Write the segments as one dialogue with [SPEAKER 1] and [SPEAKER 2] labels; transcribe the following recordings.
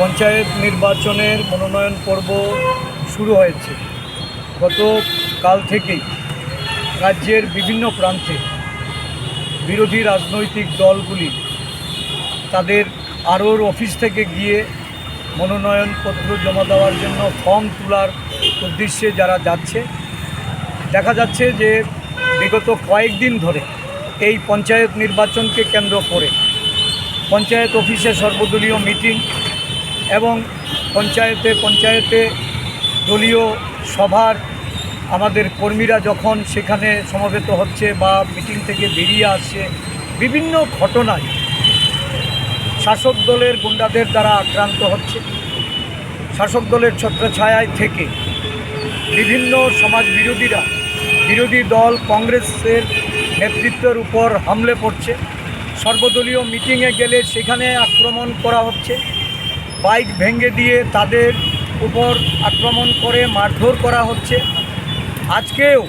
[SPEAKER 1] পঞ্চায়েত নির্বাচনের মনোনয়ন পর্ব শুরু হয়েছে। গত কাল থেকেই রাজ্যের বিভিন্ন প্রান্তে বিরোধী রাজনৈতিক দলগুলি তাদের আরোর অফিস থেকে গিয়ে মনোনয়নপত্র জমা দেওয়ার জন্য ফর্ম তোলার উদ্দেশ্যে যারা যাচ্ছে, দেখা যাচ্ছে যে বিগত কয়েকদিন ধরে এই পঞ্চায়েত নির্বাচনকে কেন্দ্র করে পঞ্চায়েত অফিসে সর্বদলীয় মিটিং এবং পঞ্চায়েতে পঞ্চায়েতে দলীয় সভার আমাদের কর্মীরা যখন সেখানে সমবেত হচ্ছে বা মিটিং থেকে বেরিয়ে আসছে, বিভিন্ন ঘটনায় শাসক দলের গুন্ডাদের দ্বারা আক্রান্ত হচ্ছে। শাসক দলের ছত্রছায়ায় থেকে বিভিন্ন সমাজ বিরোধীরা, বিরোধী দল কংগ্রেসের নেতৃত্বের উপর হামলে পড়ছে। সর্বদলীয় মিটিংয়ে গেলে সেখানে আক্রমণ করা হচ্ছে। বাইক ভেঙে দিয়ে তাদের উপর আক্রমণ করে মারধর করা হচ্ছে। আজকেও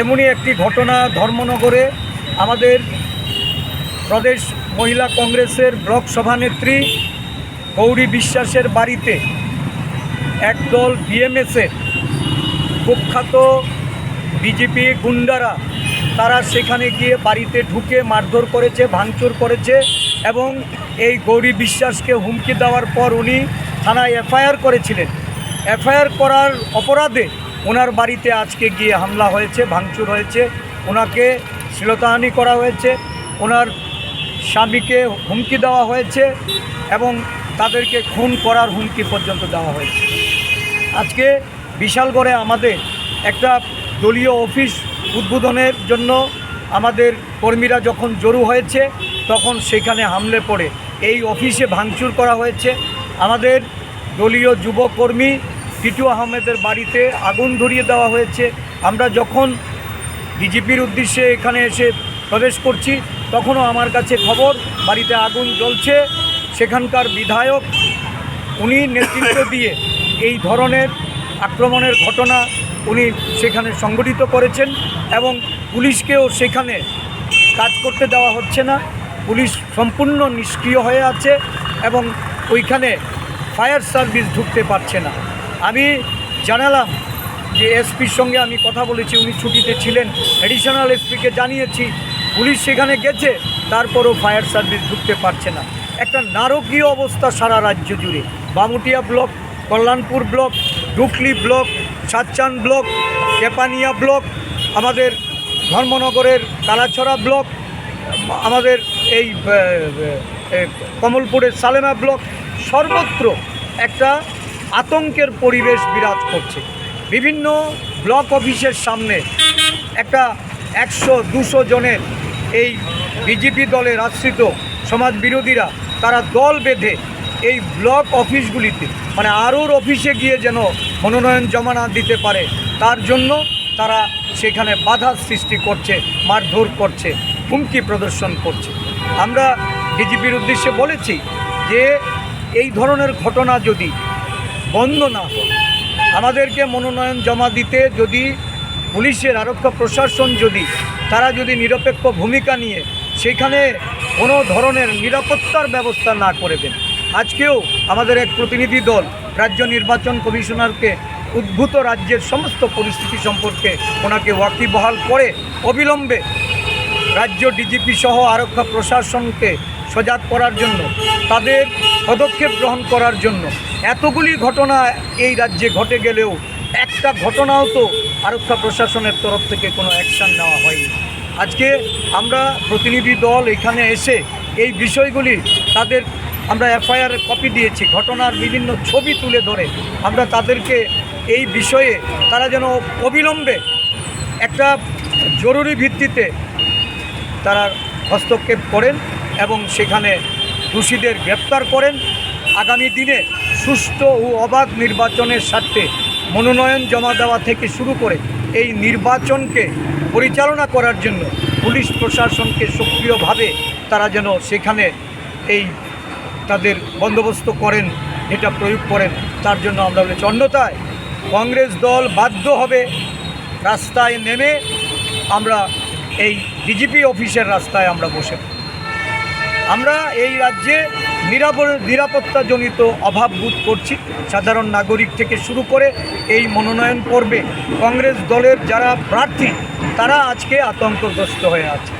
[SPEAKER 1] এমনই একটি ঘটনা ধর্মনগরে। আমাদের প্রদেশ মহিলা কংগ্রেসের ব্লক সভানেত্রী গৌরী বিশ্বাসের বাড়িতে একদল বিএমএসের কুখ্যাত বিজেপি গুন্ডারা, তারা সেখানে গিয়ে বাড়িতে ঢুকে মারধর করেছে, ভাঙচুর করেছে। এবং এই গৌরী বিশ্বাসকে হুমকি দেওয়ার পর উনি থানায় এফআইআর করেছিলেন। এফআইআর করার অপরাধে ওনার বাড়িতে আজকে গিয়ে হামলা হয়েছে, ভাঙচুর হয়েছে। ওনাকে শ্লীলতাহানি করা হয়েছে, ওনার স্বামীকে হুমকি দেওয়া হয়েছে এবং তাদেরকে খুন করার হুমকি পর্যন্ত দেওয়া হয়েছে। আজকে বিশালগড়ে আমাদের একটা দলীয় অফিস উদ্বোধনের জন্য আমাদের কর্মীরা যখন জড়ো হয়েছে তখন সেখানে হামলে পড়ে। এই অফিসে ভাঙচুর করা হয়েছে। আমাদের দলীয় যুবকর্মী টিটু আহমেদের বাড়িতে আগুন ধরিয়ে দেওয়া হয়েছে। আমরা যখন বিজেপির উদ্দেশ্যে এখানে এসে প্রবেশ করছি, তখনও আমার কাছে খবর, বাড়িতে আগুন জ্বলছে। সেখানকার বিধায়ক, উনি নেতৃত্ব দিয়ে এই ধরনের আক্রমণের ঘটনা উনি সেখানে সংগঠিত করেছেন এবং পুলিশকেও সেখানে কাজ করতে দেওয়া হচ্ছে না। পুলিশ সম্পূর্ণ নিষ্ক্রিয় হয়ে আছে এবং ওইখানে ফায়ার সার্ভিস ঢুকতে পারছে না। আমি জানালাম যে এসপির সঙ্গে আমি কথা বলেছি, উনি ছুটিতে ছিলেন। অ্যাডিশনাল এসপিকে জানিয়েছি, পুলিশ সেখানে গেছে, তারপরও ফায়ার সার্ভিস ঢুকতে পারছে না। একটা নারকীয় অবস্থা সারা রাজ্য জুড়ে। Bamutia block, Kalyanpur block Dukli block, সাতচান block, Kepania block, আমাদের ধর্মনগরের কালাছড়া ব্লক আমাদের এই কমলপুরের সালেমা ব্লক সর্বত্র একটা আতঙ্কের পরিবেশ বিরাজ করছে। বিভিন্ন ব্লক অফিসের সামনে একটা একশো, দুশো জনের এই বিজেপি দলের আশ্রিত সমাজ বিরোধীরা তারা দল বেঁধে এই ব্লক অফিসগুলিতে মানে আরোর অফিসে গিয়ে যেন মনোনয়ন জমা না দিতে পারে, তার জন্য তারা সেখানে বাধার সৃষ্টি করছে, মারধর করছে। হুমকি প্রদর্শন করছে। আমরা বিজেপির উদ্দেশ্যে বলেছি যে, এই ধরনের ঘটনা যদি বন্ধ না হয়, আমাদেরকে মনোনয়ন জমা দিতে যদি পুলিশের আরক্ষা প্রশাসন যদি, তারা যদি নিরপেক্ষ ভূমিকা নিয়ে সেখানে কোনো ধরনের নিরাপত্তার ব্যবস্থা না করে দেন। আজকেও আমাদের এক প্রতিনিধি দল রাজ্য নির্বাচন কমিশনারকে উদ্ভূত রাজ্যের সমস্ত পরিস্থিতি সম্পর্কে ওনাকে ওয়াকিবহাল করে অবিলম্বে রাজ্য ডিজিপি সহ আরক্ষা প্রশাসনকে সজাগ করার জন্য, তাদের পদক্ষেপ গ্রহণ করার জন্য এতগুলি ঘটনা এই রাজ্যে ঘটে গেলেও একটা ঘটনাও তো আরক্ষা প্রশাসনের তরফ থেকে কোনো অ্যাকশান নেওয়া হয়নি। আজকে আমরা প্রতিনিধি দল এখানে এসে এই বিষয়গুলি তাদের আমরা এফআইআর কপি দিয়েছি, ঘটনার বিভিন্ন ছবি তুলে ধরে আমরা তাদেরকে এই বিষয়ে তারা যেন অবিলম্বে একটা জরুরি ভিত্তিতে তারা হস্তক্ষেপ করেন এবং সেখানে দোষীদের গ্রেপ্তার করেন। আগামী দিনে সুষ্ঠু ও অবাধ নির্বাচনের স্বার্থে মনোনয়ন জমা দেওয়া থেকে শুরু করে এই নির্বাচনকে পরিচালনা করার জন্য পুলিশ প্রশাসনকে সক্রিয়ভাবে তারা যেন সেখানে এই তাদের বন্দোবস্ত করেন, এটা প্রয়োগ করেন, তার জন্য আমরা বলেছি। অন্যথায় কংগ্রেস দল বাধ্য হবে, রাস্তায় নেমে আমরা এই ডিজিপি অফিসের রাস্তায় আমরা বসে আমরা এই রাজ্যে নিরাপ- নিরাপত্তাজনিত অভাব বোধ করছি। সাধারণ নাগরিক থেকে শুরু করে এই মনোনয়ন পর্বে কংগ্রেস দলের যারা প্রার্থী, তারা আজকে আতঙ্কগ্রস্ত হয়ে আছে।